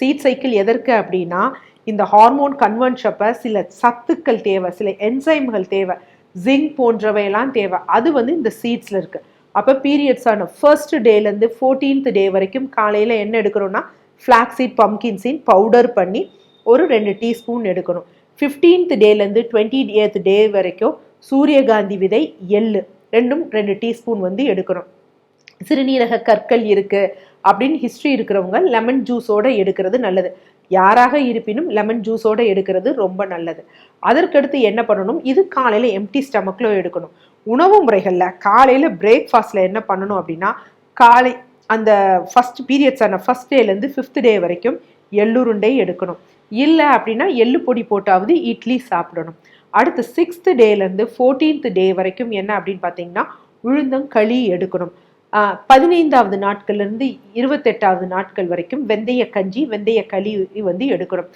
Seat cycle எதற்கு அப்படின்னா இந்த ஹார்மோன் கன்வென்ஷப்பை சில சத்துக்கள் தேவை சில என்சைம்கள் தேவை ஜிங்க் போன்றவையெல்லாம் தேவை. அது வந்து இந்த சீட்ஸில் இருக்குது அப்போ பீரியட்ஸான ஃபர்ஸ்ட் டேலேருந்து ஃபோர்டீன்த் டே வரைக்கும் காலையில் என்ன எடுக்கணும்னா flax seed pumpkin seed powder பண்ணி ஒரு ரெண்டு டீஸ்பூன் எடுக்கணும். ஃபிஃப்டீன்த் டேலேருந்து டுவெண்ட்டி எய்த் டே வரைக்கும் சூரியகாந்தி விதை எள்ளு ரெண்டும் ரெண்டு டீஸ்பூன் வந்து எடுக்கணும். சிறுநீரக கற்கள் இருக்குது அப்படின்னு ஹிஸ்ட்ரி இருக்கிறவங்க லெமன் ஜூஸோட எடுக்கிறது நல்லது. யாராக இருப்பினும் லெமன் ஜூஸோட எடுக்கிறது ரொம்ப நல்லது. அதற்கடுத்து என்ன பண்ணணும்? இது காலையில் எம்டி ஸ்டமக்கில் எடுக்கணும். உணவு முறைகளில் காலையில் பிரேக்ஃபாஸ்ட்டில் என்ன பண்ணணும் அப்படின்னா காலை அந்த ஃபஸ்ட் பீரியட்ஸான ஃபஸ்ட் டேலேருந்து ஃபிஃப்த் டே வரைக்கும் எள்ளுருண்டை எடுக்கணும். இல்லை அப்படின்னா எள்ளு பொடி போட்டாவது இட்லி சாப்பிடணும். அடுத்து சிக்ஸ்த் டேலேருந்து ஃபோர்டீன்த் டே வரைக்கும் என்ன அப்படின்னு பார்த்தீங்கன்னா உளுந்தங்களி எடுக்கணும். பதினைந்தாவது நாட்கள்லேருந்து இருபத்தெட்டாவது நாட்கள் வரைக்கும் வெந்தய கஞ்சி வெந்தய களி வந்து எடுக்கணும்